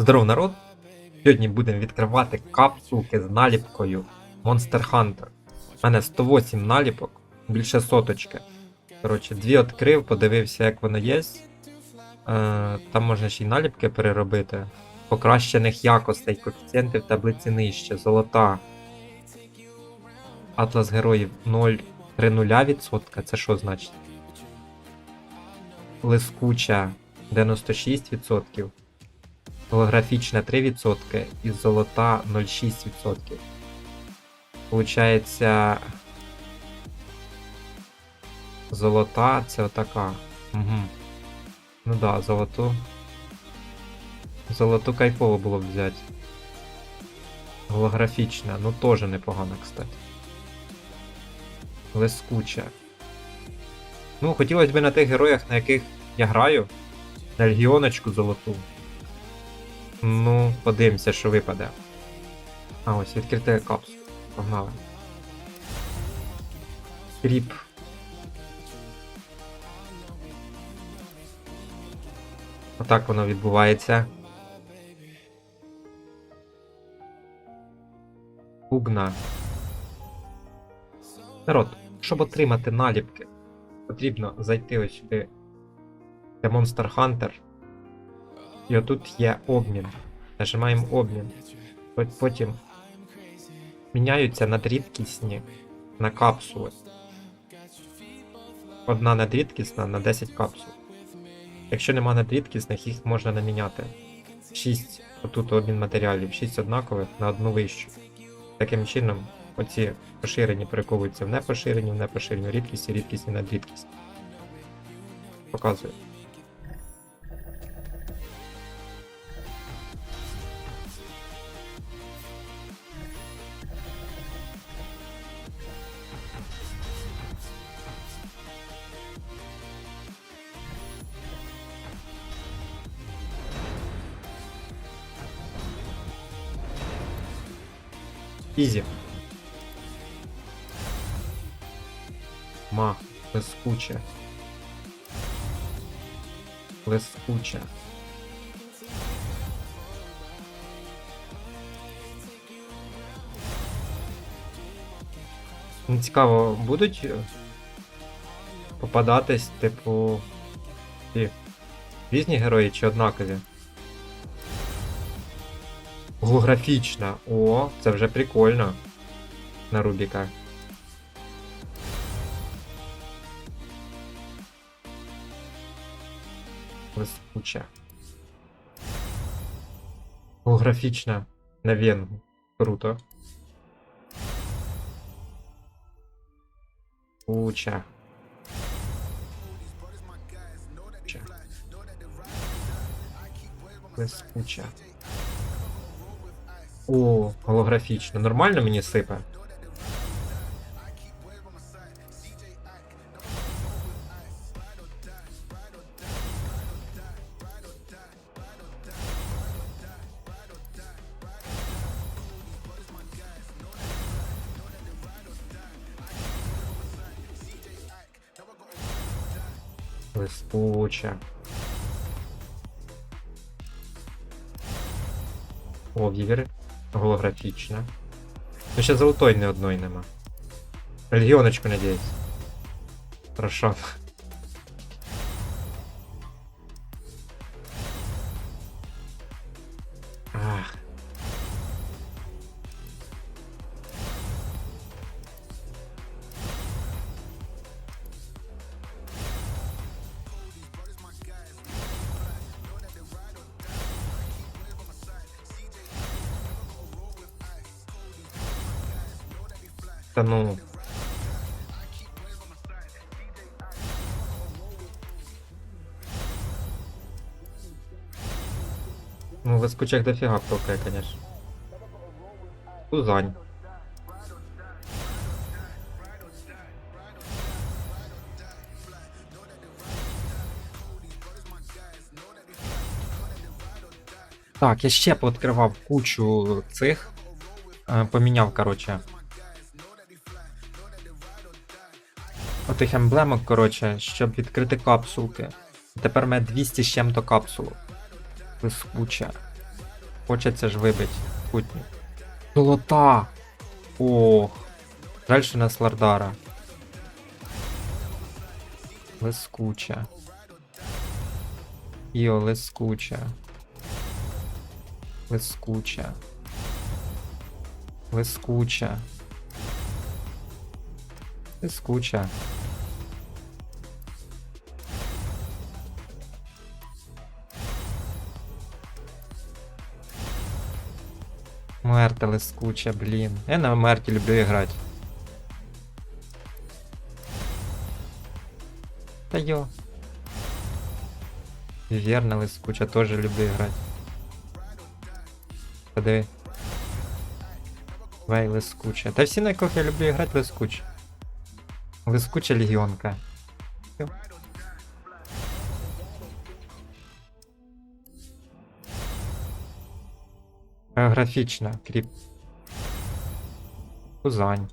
Здоров, народ! Сьогодні будемо відкривати капсулки з наліпкою Monster Hunter. У мене 108 наліпок, більше соточки. Коротше, дві відкрив, подивився, як воно є. Е, там можна ще й наліпки переробити. Покращених якостей, коефіцієнти в таблиці нижче, золота. Атлас героїв 0,30%. Це що значить? Лискуча 96%. Голографічна 3% і золота 0,6%. Получається. Золота це отака. Угу. Ну да, золоту. Золоту кайфово було б взяти. Голографічна, ну теж непогано, кстати. Лескуча. Ну, хотілося б на тих героях, на яких я граю. На легіоночку золоту. Ну, подивимося, що випаде. А, ось відкрити капсулу. Погнали. Кріп. Отак воно відбувається. Пугна. Народ, щоб отримати наліпки, потрібно зайти ось сюди. Де Monster Hunter. І отут є обмін. Нажимаємо обмін. Потім міняються надрідкісні на капсули. Одна надрідкісна на 10 капсул. Якщо нема надрідкісних, їх можна наміняти. 6 отут обмін матеріалів, 6 однакових на одну вищу. Таким чином, оці поширені перековуються в непоширені, в непоширені рідкісні на рідкісні. Показую. Ізі. Ма, лискуче. Лискуче. Не цікаво, будуть е, попадатись, типу. ті різні герої чи однакові? Голографічна. О, це вже прикольно. На Рубіка. Лискуча. Голографічна. На Венгу. Круто. Куча. Куча. Лискуча. О, голографічно. Нормально мені сипе? Листуча. О, вівери. Голографічна. Ну ще золотої ні одної нема. Регіоночку, надіюсь. Хорошо. Та ну. Ну, выскучек дофига пылкая, конечно. Кузань. Так, я ще пооткривав кучу цих. Е, Поміняв, короче. Отих емблемок, короче, щоб відкрити капсулки. Тепер мене 200 з чим-то капсул. Блискуча. Хочеться ж вибити. Путник. Золота! Ох. Дальше нас Лардара. Лискуча. Іо, лискуча. Лискуча. Лискуча. Лискуча. Мерта лискуча, блін. Я на Мерті люблю грати. Та йо. Вірна лискуча, теж люблю грати. Подиви. Вей, лискуча. Та всі на яких я люблю грати лискуча. Лискуча легіонка. Географічна, кріп. Кузань.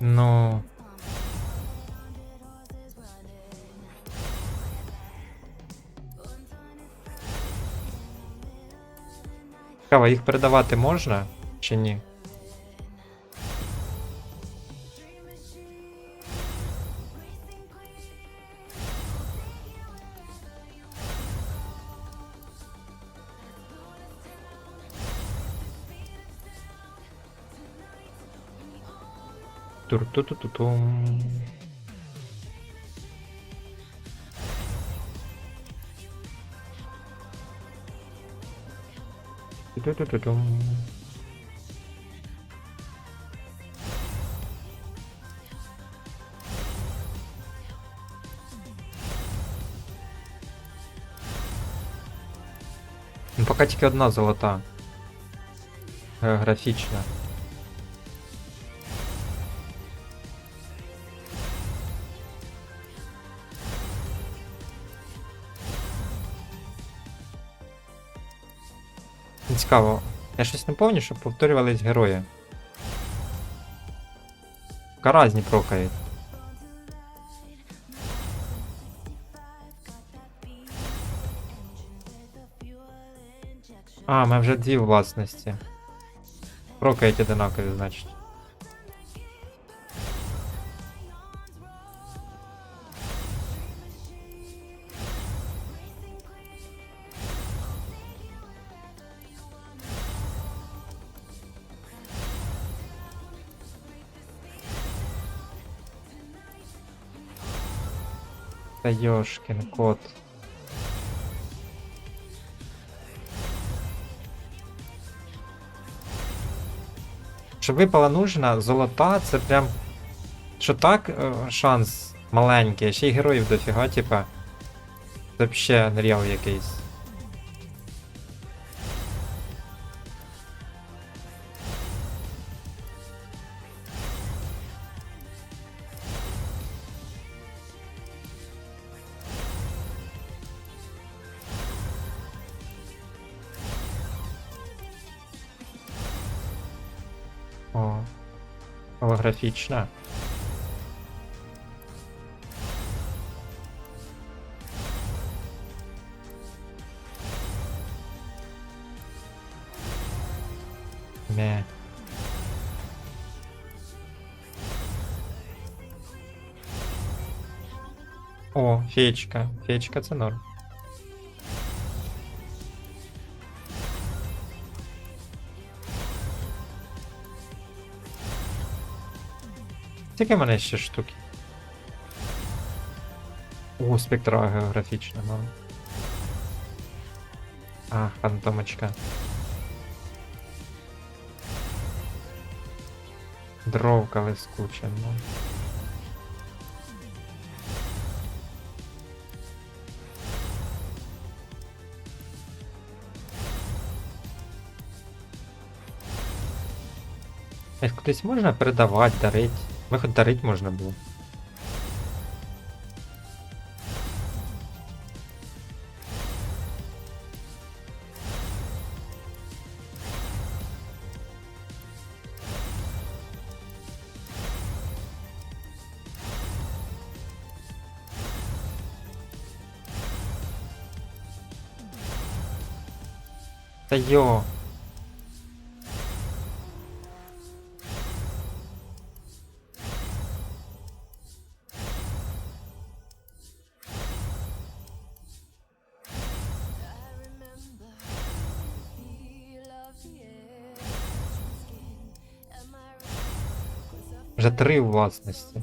Ну. Цікаво, їх передавати можна чи ні? Тур-ту-ту-ту-тум. Ту-ту-ту-тум. Ну, поки тільки одна золота. Географічна. Цікаво. Я щось не пам'ятаю, щоб повторювались герої. Каразні прокають. А, ми вже дві власності. Прокають одинакові, значить. Та ёшкин кот. Что випала нужна, золота, це прям. Що так, е, шанс маленький, ще й героїв дофіга, типа. Вообще нріал якийсь. О, голографічна. Не. О, феечка. Феечка це норм. Скільки в мене ще штуки? О, спектра географічна, ну. А, фантомочка. Дровка лискуча, ну. Їх кудись можна передавати, дарити. Виход дарить можно было. Да йо! Вже три у власності.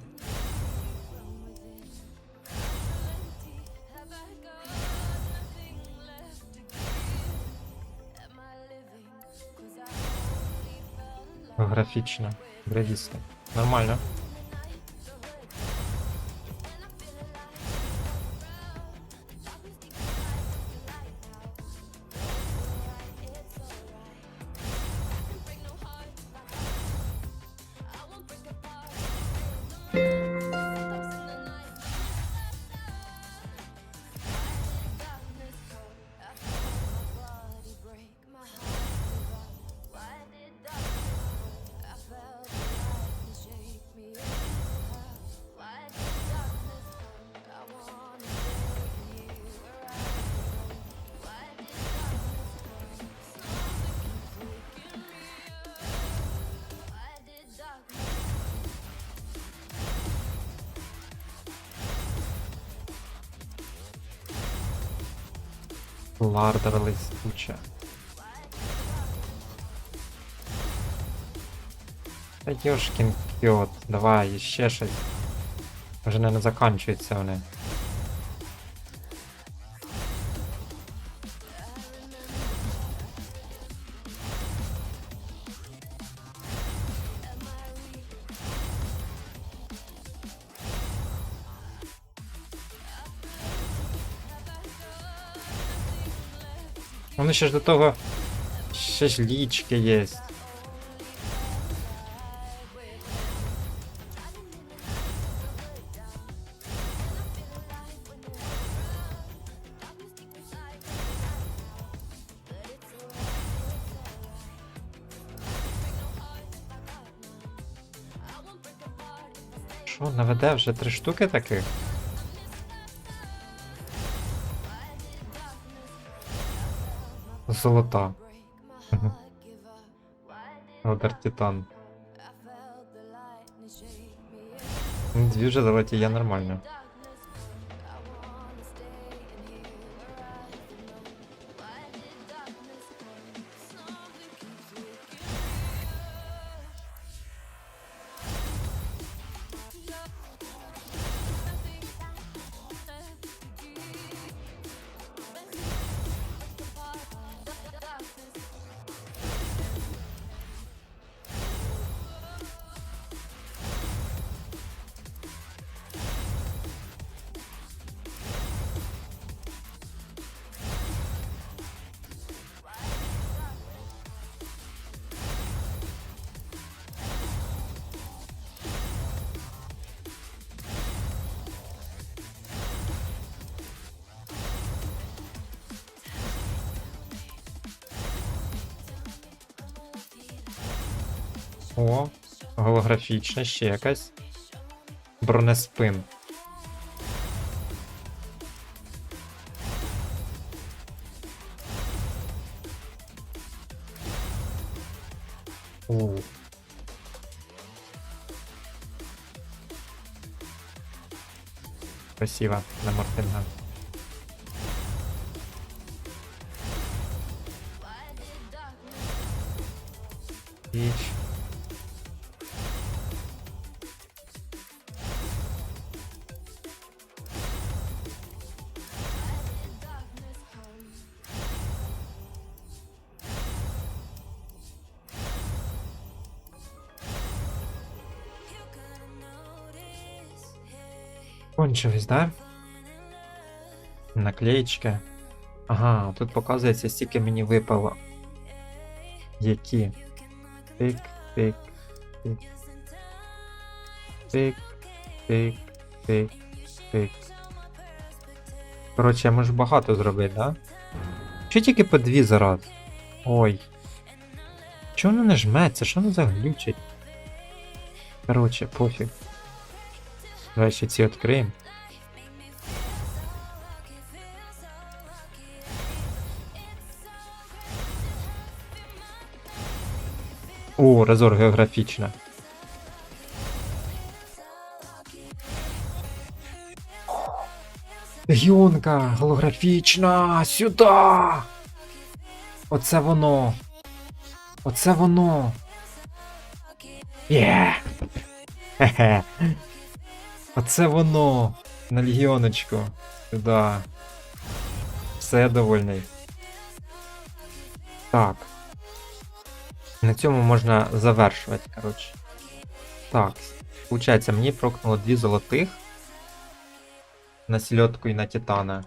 Графічно. Градісно. Нормально. Лардер листуча. Та йошкін кіот, давай, ще щось. Вже не заканчуються вони. Вони ще ж до того. Ще ж лічки є. Що, наведе вже три штуки таких? Золота. Удар Титан. Дві золоті є нормально. О, голографічна ще якась. Бронеспин. У. Спасибо на Мартинга. Кончились, да? Наклеечка. Ага, тут показується, стільки мені випало. Які? Тик, тик, тик. Тик, тик, тик, тик. Коротше, я можу багато зробити, да? Що тільки по дві зараз? Ой. Чого воно не жметься? Що воно заглючить? Коротше, пофіг. Давай ще ці відкриємо. О, резор географічна. Гіонка голографічна! Сюди! Оце воно. Оце воно. Є! Хе-хе. Оце воно. На легіоночку. Сюди. Все я довольний. Так. На цьому можна завершувати, коротше. Так. Получається, мені прокнуло дві золотих. На сільотку і на титана.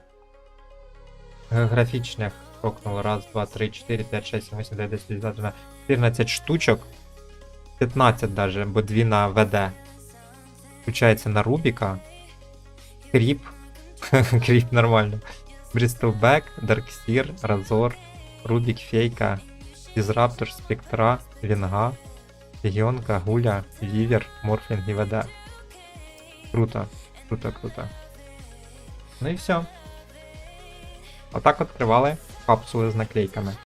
Географічних прокнуло. Раз, два, три, чотири, п'ять, шесть, сім, вісім, дев'ять, десять, одинадцять, дванадцять, 14 штучок. 15 даже, бо дві на ВД. Включається на Рубіка. Кріп. Кріп нормально. Брістелбек, Дарксір, Разор, Рубік, Фейка, Дізраптор, Спектра, Вінга, Легіонка, Гуля, Вівер, Морфлінг і ВД. Круто, круто, круто. Ну і все. Отак відкривали капсули з наклейками.